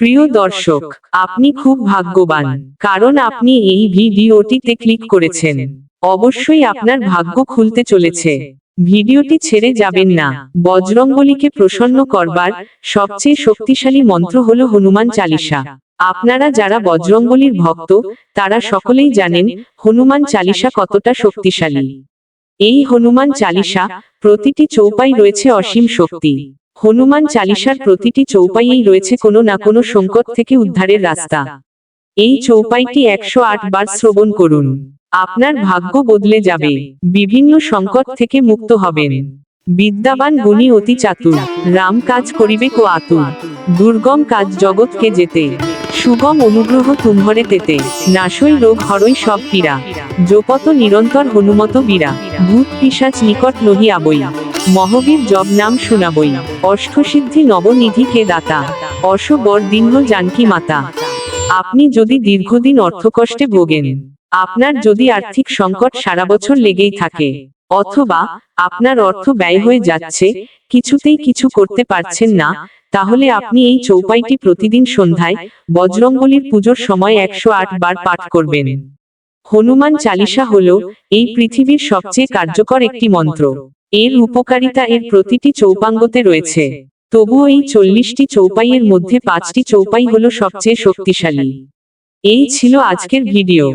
প্রিয় দর্শক, আপনি খুব ভাগ্যবান, কারণ আপনি এই ভিডিওটিতে ক্লিক করেছেন। অবশ্যই আপনার ভাগ্য খুলতে চলেছে। ভিডিওটি ছেড়ে যাবেন না। বজরঙ্গলীকে প্রসন্ন করবার সবচেয়ে শক্তিশালী মন্ত্র হল হনুমান চালিসা। আপনারা যারা বজরঙ্গলীর ভক্ত, তারা সকলেই জানেন হনুমান চালিসা কতটা শক্তিশালী। এই হনুমান চালিসা প্রতিটি চৌপাই রয়েছে অসীম শক্তি। হনুমান চালিসার প্রতিটি চৌপাইয়েই রয়েছে কোনো না কোনো সংকট থেকে উদ্ধারের রাস্তা। এই চৌপাইটি একশো আট বার শ্রবণ করুন। আপনার ভাগ্য বদলে যাবে। বিভিন্ন সংকট থেকে মুক্ত হবেন। বিদ্যাবান গুণী অতি চাতুর। রাম কাজ করিবে কো আতুর। দুর্গম কাজ জগৎকে যেতে। সুগম অনুগ্রহ তুমহরে তেতে। নাশই রোগ হরই সব পীড়া। যোপত নিরন্তর হনুমত বীরা ভূত পিসাচ নিকট নহি আবই। মহবীর জব নাম শুনাবই। অষ্টসিদ্ধি নবনিধি কে দাতা? অশ বর দীর্ঘ জানকী মাতা। আপনি যদি দীর্ঘদিন অর্থকষ্টে ভোগেন, আপনার যদি আর্থিক সংকট সারা বছর লেগেই থাকে, অথবা আপনার অর্থ ব্যয় হয়ে যাচ্ছে, কিছুতেই কিছু করতে পারছেন না, তাহলে আপনি এই চৌপাইটি প্রতিদিন সন্ধ্যায় বজরঙ্গলির পুজোর সময় একশো আট বার পাঠ করবেন। হনুমান চালিসা হল এই পৃথিবীর সবচেয়ে কার্যকর একটি মন্ত্র। এর উপকারিতা এর প্রতিটি চৌপাঙ্গতে রয়েছে। তবুও এই চল্লিশটি চৌপাইয়ের মধ্যে পাঁচটি চৌপাই হল সবচেয়ে শক্তিশালী। এই ছিল আজকের ভিডিও।